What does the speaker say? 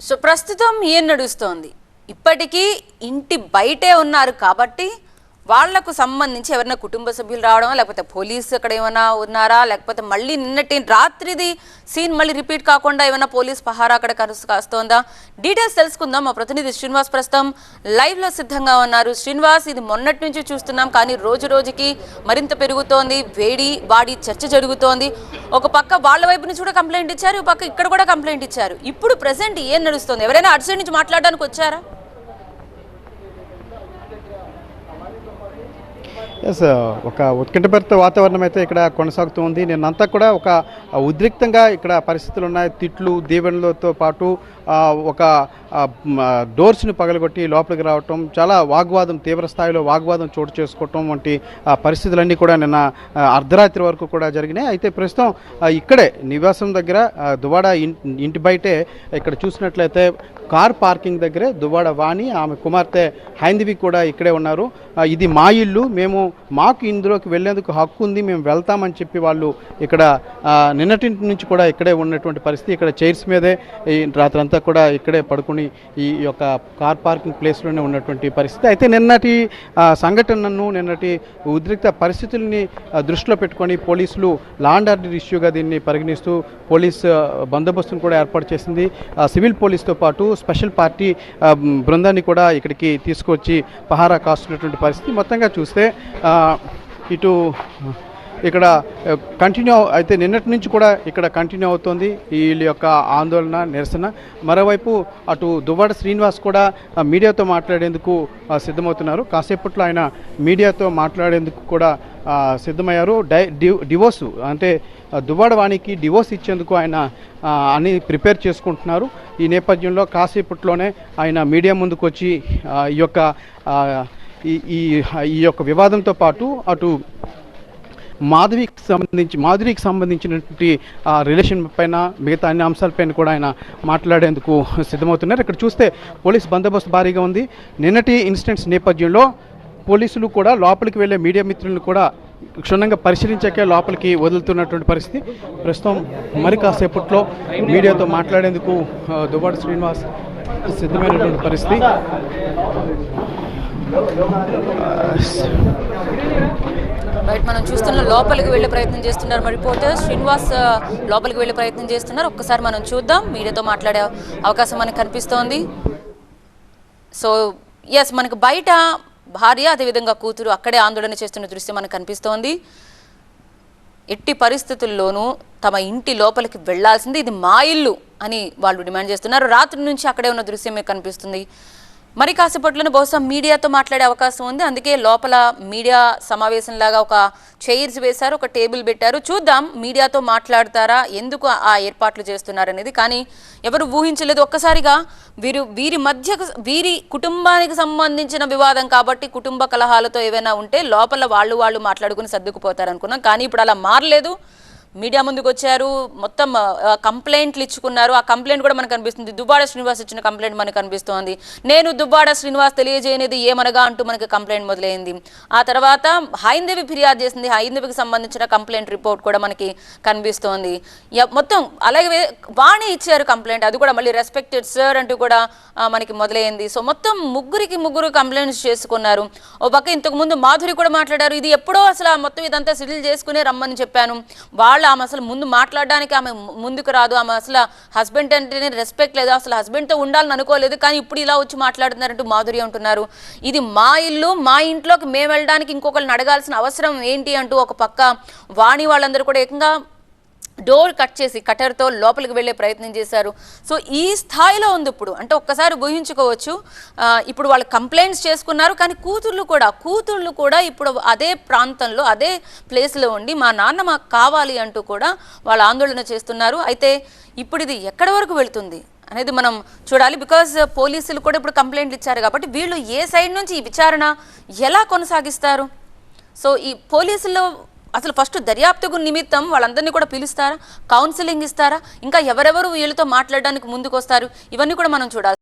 So ప్రస్తుతం ఏం నడుస్తోంది? ఇప్పటికీ ఇంటి బయటే ఉన్నారు కాబట్టి వాళ్ళకు సంబంధించి ఎవరైనా కుటుంబ సభ్యులు రావడం లేకపోతే పోలీసు అక్కడ ఏమైనా ఉన్నారా లేకపోతే మళ్ళీ నిన్నటి రాత్రిది సీన్ మళ్ళీ రిపీట్ కాకుండా ఏమైనా పోలీస్ పహారా అక్కడ కరుసు కాస్తోందా? డీటెయిల్స్ తెలుసుకుందాం. మా ప్రతినిధి శ్రీనివాస్ ప్రస్తుతం లైవ్లో సిద్ధంగా ఉన్నారు. శ్రీనివాస్ ఇది మొన్నటి నుంచి చూస్తున్నాం కానీ రోజు రోజుకి మరింత పెరుగుతోంది. వేడి వాడి చర్చ జరుగుతోంది. ఒక పక్క వాళ్ళ వైపు నుంచి కూడా కంప్లైంట్ ఇచ్చారు ఒక పక్క ఇక్కడ కూడా కంప్లైంట్ ఇచ్చారు. ఇప్పుడు ప్రజెంట్ ఏం నడుస్తుంది? ఎవరైనా అటు సైడ్ నుంచి మాట్లాడడానికి వచ్చారా? ఎస్ uh, ఒక ఉత్కంఠభరిత వాతావరణం అయితే ఇక్కడ కొనసాగుతూ ఉంది. నిన్నంతా కూడా ఒక ఉద్రిక్తంగా ఇక్కడ పరిస్థితులు ఉన్నాయి. తిట్లు దీవెనలతో పాటు ఒక డోర్స్ని పగలగొట్టి లోపలికి రావటం చాలా వాగ్వాదం తీవ్ర స్థాయిలో వాగ్వాదం చోటు చేసుకోవటం వంటి పరిస్థితులన్నీ కూడా నిన్న అర్ధరాత్రి వరకు కూడా జరిగినాయి. అయితే ప్రస్తుతం ఇక్కడే నివాసం దగ్గర దువాడ ఇంటి బయటే ఇక్కడ చూసినట్లయితే కార్ పార్కింగ్ దగ్గరే దువ్వాడ వాణి ఆమె కుమార్తె హైందవి కూడా ఇక్కడే ఉన్నారు. ఇది మా ఇల్లు. మేము మాకు ఇందులోకి వెళ్ళేందుకు హక్కు ఉంది మేము వెళ్తామని చెప్పి వాళ్ళు ఇక్కడ నిన్నటి నుంచి కూడా ఇక్కడే ఉన్నటువంటి పరిస్థితి ఇక్కడ చైర్స్ మీదే ఈ రాత్రంతా కూడా ఇక్కడే పడుకుని ఈ యొక్క కార్ పార్కింగ్ ప్లేస్లోనే ఉన్నటువంటి పరిస్థితి. అయితే నిన్నటి సంఘటనను నిన్నటి ఉద్రిక్త పరిస్థితుల్ని దృష్టిలో పెట్టుకొని పోలీసులు లాండ్ ఆర్డర్ ఇష్యూగా దీన్ని పరిగణిస్తూ పోలీస్ బందోబస్తును కూడా ఏర్పాటు చేసింది. సివిల్ పోలీస్తో పాటు స్పెషల్ పార్టీ బృందాన్ని కూడా ఇక్కడికి తీసుకొచ్చి పహారా కాస్తున్నటువంటి పరిస్థితి. మొత్తంగా చూస్తే ఇటు ఇక్కడ కంటిన్యూ అయితే నిన్నటి నుంచి కూడా ఇక్కడ కంటిన్యూ అవుతోంది వీళ్ళ యొక్క ఆందోళన నిరసన. మరోవైపు అటు దువ్వాడ శ్రీనివాస్ కూడా మీడియాతో మాట్లాడేందుకు సిద్ధమవుతున్నారు. కాసేపట్లో ఆయన మీడియాతో మాట్లాడేందుకు కూడా సిద్ధమయ్యారు. డై డివోర్స్ అంటే దువ్వాడ వాణికి డివోర్స్ ఇచ్చేందుకు ఆయన అని అన్ని ప్రిపేర్ చేసుకుంటున్నారు. ఈ నేపథ్యంలో కాసేపట్లోనే ఆయన మీడియా ముందుకు వచ్చి ఈ యొక్క ఈ ఈ ఈ యొక్క వివాదంతో పాటు అటు మాధవికి సంబంధించి మాధురికి సంబంధించినటువంటి ఆ రిలేషన్ పైన మిగతా అన్ని అంశాలపైన కూడా ఆయన మాట్లాడేందుకు సిద్ధమవుతున్నారు. ఇక్కడ చూస్తే పోలీస్ బందోబస్తు భారీగా ఉంది. నిన్నటి ఇన్సిడెంట్స్ నేపథ్యంలో పోలీసులు కూడా లోపలికి వెళ్ళే మీడియా మిత్రులను కూడా క్షుణ్ణంగా పరిశీలించాకే లోపలికి వదులుతున్నటువంటి పరిస్థితి. ప్రస్తుతం మరి కాసేపట్లో మీడియాతో మాట్లాడేందుకు ఆ, దువ్వాడ శ్రీనివాస్ సిద్ధమైనటువంటి పరిస్థితి. బయట మనం చూస్తున్న లోపలికి వెళ్ళే ప్రయత్నం చేస్తున్నారు మరి రిపోర్టర్. శ్రీనివాస్ లోపలికి వెళ్ళే ప్రయత్నం చేస్తున్నారు. ఒక్కసారి మనం చూద్దాం. మీడియాతో మాట్లాడే అవకాశం మనకు కనిపిస్తోంది. సో ఎస్ మనకు బయట భార్య అదేవిధంగా కూతురు అక్కడే ఆందోళన చేస్తున్న దృశ్యం మనకు కనిపిస్తోంది. ఎట్టి పరిస్థితుల్లోనూ తమ ఇంటి లోపలికి వెళ్ళాల్సింది ఇది మా ఇల్లు అని వాళ్ళు డిమాండ్ చేస్తున్నారు. రాత్రి నుంచి అక్కడే ఉన్న దృశ్యం మీకు కనిపిస్తుంది. మరి కాసేపట్లోనే బహుశా మీడియాతో మాట్లాడే అవకాశం ఉంది. అందుకే లోపల మీడియా సమావేశంలాగా ఒక చైర్స్ వేశారు ఒక టేబుల్ పెట్టారు. చూద్దాం మీడియాతో మాట్లాడతారా ఎందుకు ఆ ఏర్పాట్లు చేస్తున్నారు అనేది కానీ ఎవరు ఊహించలేదు. ఒక్కసారిగా వీరు వీరి మధ్య వీరి కుటుంబానికి సంబంధించిన వివాదం కాబట్టి కుటుంబ కలహాలతో ఏవైనా ఉంటే లోపల వాళ్ళు వాళ్ళు మాట్లాడుకుని సర్దుకుపోతారు అనుకున్నాం కానీ ఇప్పుడు అలా మారలేదు. మీడియా ముందుకు వచ్చారు మొత్తం కంప్లైంట్లు ఇచ్చుకున్నారు. ఆ కంప్లైంట్ కూడా మనకు కనిపిస్తుంది దుబ్బాడ శ్రీనివాస్ ఇచ్చిన కంప్లైంట్ మనకు కనిపిస్తోంది నేను దుబ్బాడ శ్రీనివాస్ తెలియజేయనిది ఏమనగా అంటూ మనకి కంప్లైంట్ మొదలైంది. ఆ తర్వాత హైందవి ఫిర్యాదు చేసింది హైందవికి సంబంధించిన కంప్లైంట్ రిపోర్ట్ కూడా మనకి కనిపిస్తోంది. మొత్తం అలాగే వాణి ఇచ్చారు కంప్లైంట్. అది కూడా మళ్ళీ రెస్పెక్టెడ్ సార్ అంటూ కూడా మనకి మొదలైంది. సో మొత్తం ముగ్గురికి ముగ్గురు కంప్లైంట్స్ చేసుకున్నారు. ఓ పక్క ఇంతకు ముందు మాధురి కూడా మాట్లాడారు. ఇది ఎప్పుడో అసలు మొత్తం ఇదంతా సిటిల్ చేసుకునే రమ్మని చెప్పాను. వాళ్ళ ఆమె అసలు ముందు మాట్లాడడానికి ఆమె ముందుకు రాదు. ఆమె అసలు హస్బెండ్ అంటేనే రెస్పెక్ట్ లేదు. అసలు హస్బెండ్తో ఉండాలని అనుకోలేదు. కానీ ఇప్పుడు ఇలా వచ్చి మాట్లాడుతున్నారంటూ మాధురి అంటున్నారు. ఇది మా ఇల్లు మా ఇంట్లోకి మేము వెళ్ళడానికి ఇంకొకరిని అడగాల్సిన అవసరం ఏంటి అంటూ ఒక పక్క వాణి వాళ్ళందరూ కూడా ఏకంగా డోర్ కట్ చేసి కటర్తో లోపలికి వెళ్ళే ప్రయత్నం చేశారు. సో ఈ స్థాయిలో ఉంది ఇప్పుడు. అంటే ఒక్కసారి ఊహించుకోవచ్చు. ఇప్పుడు వాళ్ళు కంప్లైంట్స్ చేసుకున్నారు. కానీ కూతుర్లు కూడా కూతుర్లు కూడా ఇప్పుడు అదే ప్రాంతంలో అదే ప్లేస్లో ఉండి మా నాన్న మాకు కావాలి అంటూ కూడా వాళ్ళు ఆందోళన చేస్తున్నారు. అయితే ఇప్పుడు ఇది ఎక్కడి వరకు వెళుతుంది అనేది మనం చూడాలి. బికాజ్ పోలీసులు కూడా ఇప్పుడు కంప్లైంట్లు ఇచ్చారు కాబట్టి వీళ్ళు ఏ సైడ్ నుంచి ఈ విచారణ ఎలా కొనసాగిస్తారు? సో ఈ పోలీసుల్లో అసలు ఫస్ట్ దర్యాప్తుకు నిమిత్తం వాళ్ళందరినీ కూడా పిలుస్తారా? కౌన్సిలింగ్ ఇస్తారా? ఇంకా ఎవరెవరు వీళ్ళతో మాట్లాడడానికి ముందుకు వస్తారు ఇవన్నీ కూడా మనం చూడాలి.